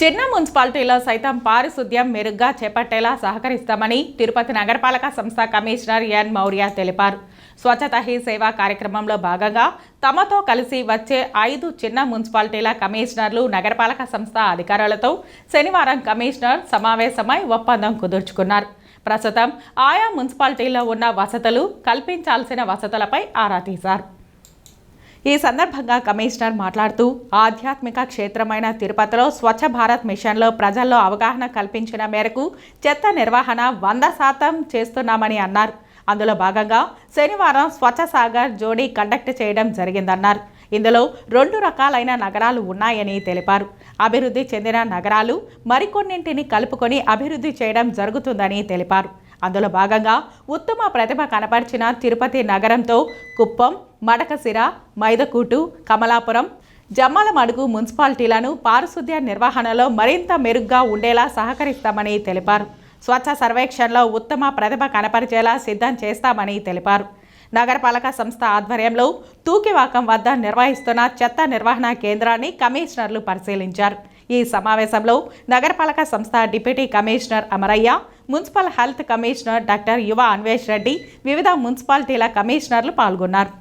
చిన్న మున్సిపాలిటీలో సైతం పారిశుద్ధ్యం మెరుగ్గా చేపట్టేలా సహకరిస్తామని తిరుపతి నగరపాలక సంస్థ కమిషనర్ ఎన్ మౌర్య తెలిపారు. స్వచ్ఛత హీ సేవా కార్యక్రమంలో భాగంగా తమతో కలిసి వచ్చే ఐదు చిన్న మున్సిపాలిటీల కమిషనర్లు నగరపాలక సంస్థ అధికారులతో శనివారం కమిషనర్ సమావేశమై ఒప్పందం కుదుర్చుకున్నారు. ప్రస్తుతం ఆయా మున్సిపాలిటీల్లో ఉన్న వసతులు కల్పించాల్సిన వసతులపై ఆరా తీశారు. ఈ సందర్భంగా కమిషనర్ మాట్లాడుతూ ఆధ్యాత్మిక క్షేత్రమైన తిరుపతిలో స్వచ్ఛ భారత్ మిషన్లో ప్రజల్లో అవగాహన కల్పించిన మేరకు చెత్త నిర్వహణ వంద శాతం చేస్తున్నామని అన్నారు. అందులో భాగంగా శనివారం స్వచ్ఛ సాగర్ జోడీ కండక్ట్ చేయడం జరిగిందన్నారు. ఇందులో రెండు రకాలైన నగరాలు ఉన్నాయని తెలిపారు. అభివృద్ధి చెందిన నగరాలు మరికొన్నింటిని కలుపుకొని అభివృద్ధి చేయడం జరుగుతుందని తెలిపారు. అందులో భాగంగా ఉత్తమ ప్రతిభ కనపరిచిన తిరుపతి నగరంతో కుప్పం మడకసిర మైదకూటు కమలాపురం. జమ్మలమడుగు మున్సిపాలిటీలను పారిశుద్ధ్య నిర్వహణలో మరింత మెరుగ్గా ఉండేలా సహకరిస్తామని తెలిపారు. స్వచ్ఛ సర్వేక్షణలో ఉత్తమ ప్రతిభ కనపరిచేలా సిద్ధం చేస్తామని తెలిపారు. నగరపాలక సంస్థ ఆధ్వర్యంలో తూకివాకం వద్ద నిర్వహిస్తున్న చెత్త నిర్వహణ కేంద్రాన్ని కమిషనర్లు పరిశీలించారు. ఈ సమావేశంలో నగరపాలక సంస్థ deputy commissioner Amarayya municipal health commissioner doctor Yuva Anvesh Reddy వివిధ మున్సిపాలిటీల కమిషనర్లు పాల్గొన్నారు.